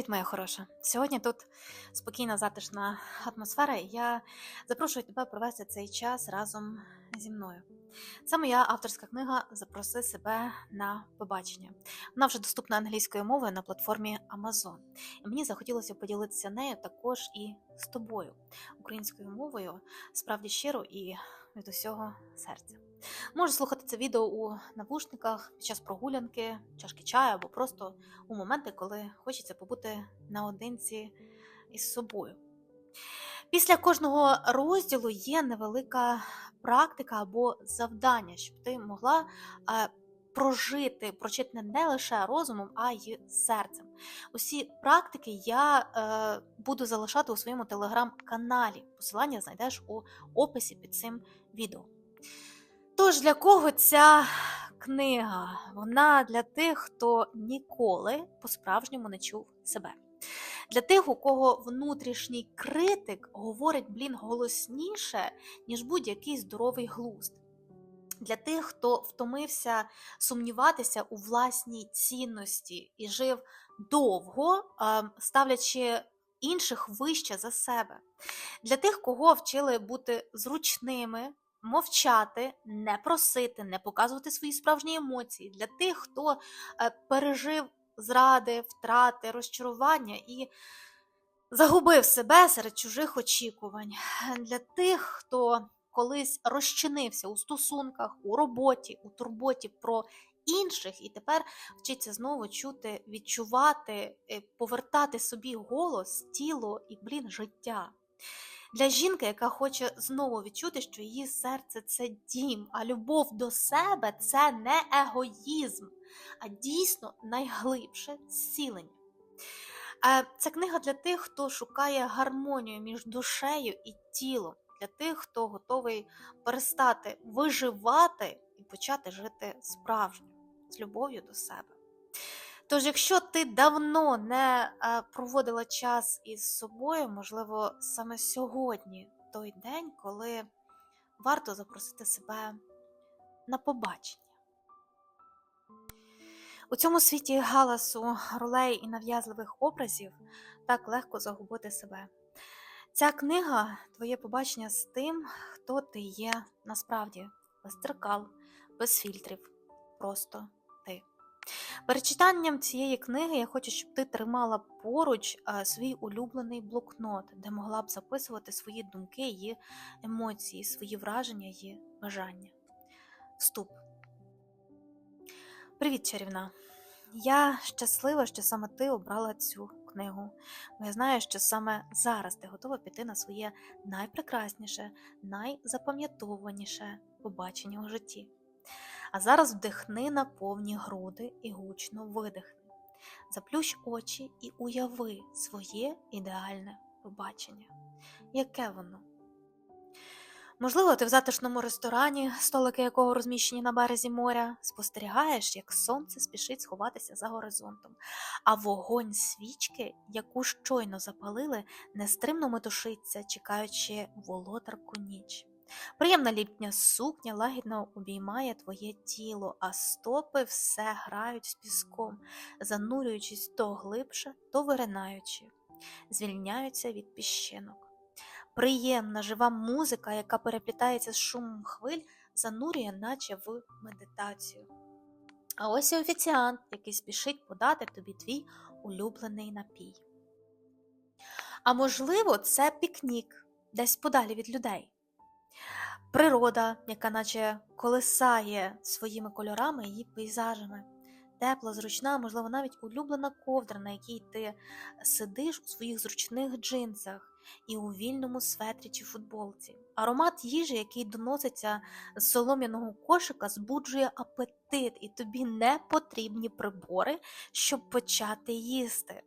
Привіт, моя хороша. Сьогодні тут спокійна, затишна атмосфера, і я запрошую тебе провести цей час разом зі мною. Це моя авторська книга Запроси себе на побачення. Вона вже доступна англійською мовою на платформі Amazon. І мені захотілося поділитися нею також і з тобою, українською мовою, справді щиро і від усього серця. Можеш слухати це відео у навушниках під час прогулянки, чашки чаю або просто у моменти, коли хочеться побути наодинці із собою. Після кожного розділу є невелика практика або завдання, щоб ти могла е, прожити, прочитане не лише розумом, а й серцем. Усі практики я е, буду залишати у своєму телеграм-каналі. Посилання знайдеш у описі під цим відео. Тож для кого ця книга? Вона для тих, хто ніколи по-справжньому не чув себе. Для тих, у кого внутрішній критик говорить, блін, голосніше, ніж будь-який здоровий глузд. Для тих, хто втомився сумніватися у власній цінності і жив довго, ставлячи інших вище за себе. Для тих, кого вчили бути зручними, мовчати, не просити, не показувати свої справжні емоції. Для тих, хто е, пережив зради, втрати, розчарування і загубив себе серед чужих очікувань. Для тих, хто колись розчинився у стосунках, у роботі, у турботі про інших, і тепер вчиться знову чути, відчувати, е, повертати собі голос, тіло і, блін, життя. Для жінки, яка хоче знову відчути, що її серце це дім, а любов до себе це не егоїзм, а дійсно найглибше зцілення. Е, Це книга для тих, хто шукає гармонію між душею і тілом, для тих, хто готовий перестати виживати і почати жити справжньо, з любов'ю до себе. Тож, якщо ти давно не е, проводила час із собою, можливо, саме сьогодні той день, коли варто запросити себе на побачення. У цьому світі галасу, ролей і нав'язливих образів так легко загубити себе. Ця книга твоє побачення з тим, хто ти є насправді, без дзеркал, без фільтрів, просто ти. Перед читанням цієї книги я хочу, щоб ти тримала поруч е, свій улюблений блокнот, де могла б записувати свої думки і емоції, свої враження і бажання. Вступ. Привіт, чарівна. Я щаслива, що саме ти обрала цю книгу. Бо я знаю, що саме зараз ти готова піти на своє найпрекрасніше, найзапам'ятованіше побачення у житті. А зараз вдихни на повні груди і гучно видихни. Заплющ очі і уяви своє ідеальне побачення. Яке воно? Можливо, ти в затишному ресторані, столики якого розміщені на березі моря, спостерігаєш, як сонце спішить сховатися за горизонтом, а вогонь свічки, яку щойно запалили, нестримно метушиться, чекаючи володарку ніч. Приємна літня сукня лагідно обіймає твоє тіло, а стопи все грають з піском, занурюючись то глибше, то виринаючи, звільняються від піщинок. Приємна жива музика, яка переплітається з шумом хвиль, занурює, наче в медитацію. А ось і офіціант, який спішить подати тобі твій улюблений напій. А можливо, це пікнік десь подалі від людей. Природа, яка наче колисає своїми кольорами і пейзажами, тепла, зручна, можливо, навіть улюблена ковдра, на якій ти сидиш у своїх зручних джинсах і у вільному светрі чи футболці. Аромат їжі, який доноситься з солом'яного кошика, збуджує апетит, і тобі не потрібні прибори, щоб почати їсти.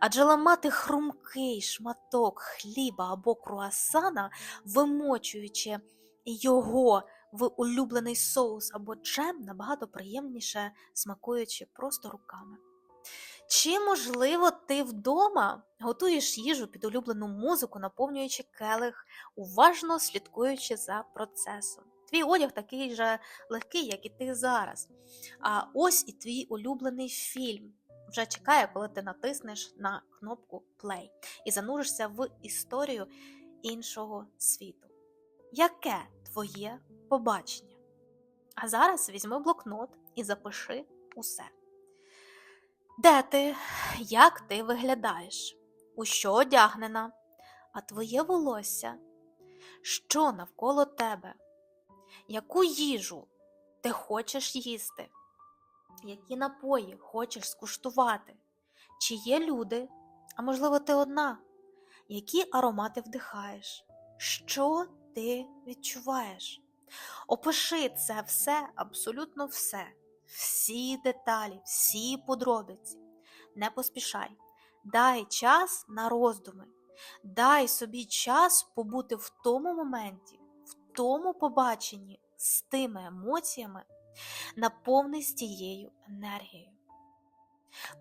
Адже ламати хрумкий шматок хліба або круасана, вимочуючи його в улюблений соус або джем, набагато приємніше смакуючи просто руками. Чи, можливо, ти вдома готуєш їжу під улюблену музику, наповнюючи келих, уважно слідкуючи за процесом. Твій одяг такий же легкий, як і ти зараз. А ось і твій улюблений фільм. Вже чекає, коли ти натиснеш на кнопку play і зануришся в історію іншого світу. Яке твоє побачення? А зараз візьми блокнот і запиши усе. Де ти? Як ти виглядаєш? У що одягнена? А твоє волосся? Що навколо тебе? Яку їжу ти хочеш їсти? Які напої хочеш скуштувати? Чи є люди, а можливо, ти одна? Які аромати вдихаєш? Що ти відчуваєш? Опиши це все, абсолютно все, всі деталі, всі подробиці. Не поспішай. Дай час на роздуми, дай собі час побути в тому моменті, в тому побаченні з тими емоціями, наповнись тією енергією.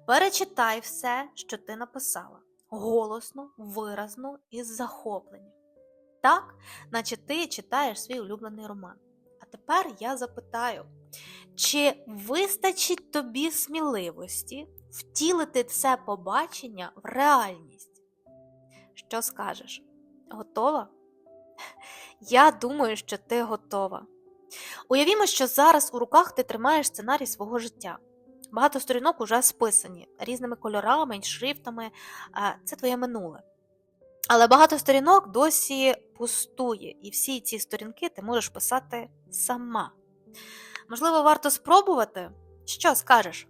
Перечитай все, що ти написала, голосно, виразно і з захопленням. Так, наче ти читаєш свій улюблений роман. А тепер я запитаю, чи вистачить тобі сміливості втілити це побачення в реальність? Що скажеш? Готова? Я думаю, що ти готова. Уявімо, що зараз у руках ти тримаєш сценарій свого життя. Багато сторінок уже списані різними кольорами шрифтами. Це твоє минуле. Але багато сторінок досі пустує, і всі ці сторінки ти можеш писати сама. Можливо, варто спробувати? Що скажеш?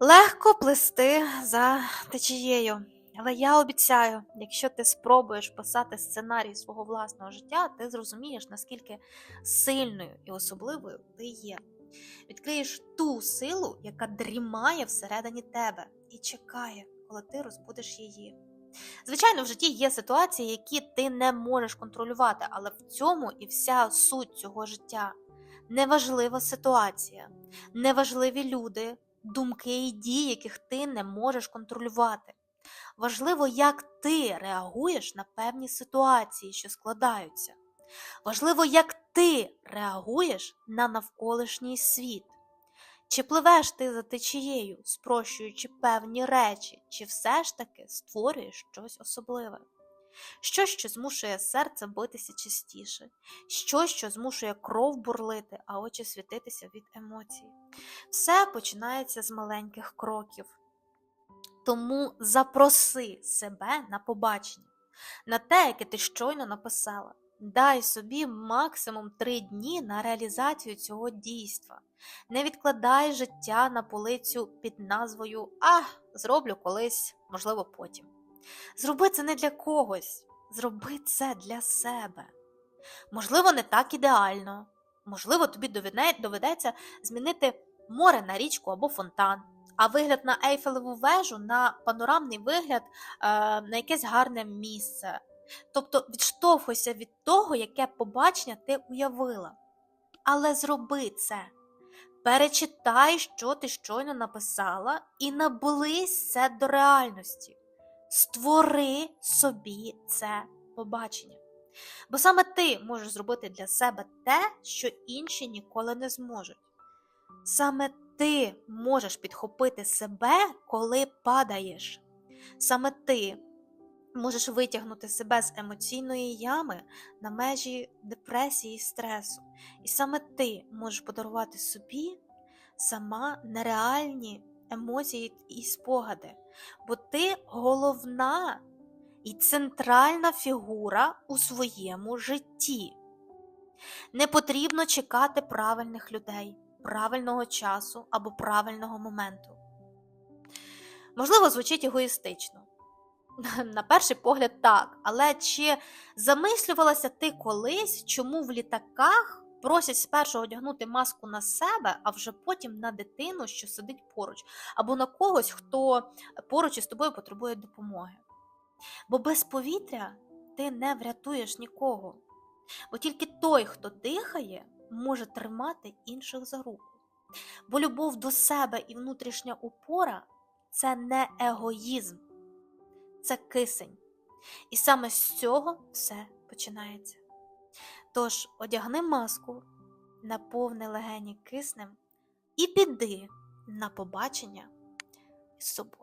Легко плести за течією. Але я обіцяю, якщо ти спробуєш писати сценарій свого власного життя, ти зрозумієш, наскільки сильною і особливою ти є. Відкриєш ту силу, яка дрімає всередині тебе, і чекає, коли ти розбудеш її. Звичайно, в житті є ситуації, які ти не можеш контролювати, але в цьому і вся суть цього життя. Неважлива ситуація, неважливі люди, думки і дії, яких ти не можеш контролювати. Важливо, як ти реагуєш на певні ситуації, що складаються. Важливо, як ти реагуєш на навколишній світ. Чи пливеш ти за течією, спрощуючи певні речі, чи все ж таки створюєш щось особливе? Щось, що змушує серце битися частіше, щось, що змушує кров бурлити, а очі світитися від емоцій. Все починається з маленьких кроків. Тому запроси себе на побачення, на те, яке ти щойно написала. Дай собі максимум три дні на реалізацію цього дійства. Не відкладай життя на полицю під назвою А, зроблю колись, можливо, потім. Зроби це не для когось, зроби це для себе. Можливо, не так ідеально, можливо, тобі доведеться змінити море на річку або фонтан, а вигляд на Ейфелеву вежу на панорамний вигляд е, на якесь гарне місце. Тобто відштовхуйся від того, яке побачення ти уявила. Але зроби це. Перечитай, що ти щойно написала, і наблизь це до реальності. Створи собі це побачення. Бо саме ти можеш зробити для себе те, що інші ніколи не зможуть. Саме ти можеш підхопити себе, коли падаєш. Саме ти можеш витягнути себе з емоційної ями на межі депресії і стресу. І саме ти можеш подарувати собі сама нереальні емоції і спогади, бо ти головна і центральна фігура у своєму житті. Не потрібно чекати правильних людей, правильного часу або правильного моменту. Можливо, звучить егоїстично. На перший погляд, так. Але чи замислювалася ти колись, чому в літаках просять спершу одягнути маску на себе, а вже потім на дитину, що сидить поруч, або на когось, хто поруч із тобою потребує допомоги? Бо без повітря ти не врятуєш нікого. Бо тільки той, хто дихає, може тримати інших за руку. Бо любов до себе і внутрішня опора це не егоїзм це кисень. І саме з цього все починається. Тож одягни маску, наповни легені киснем і піди на побачення з собою.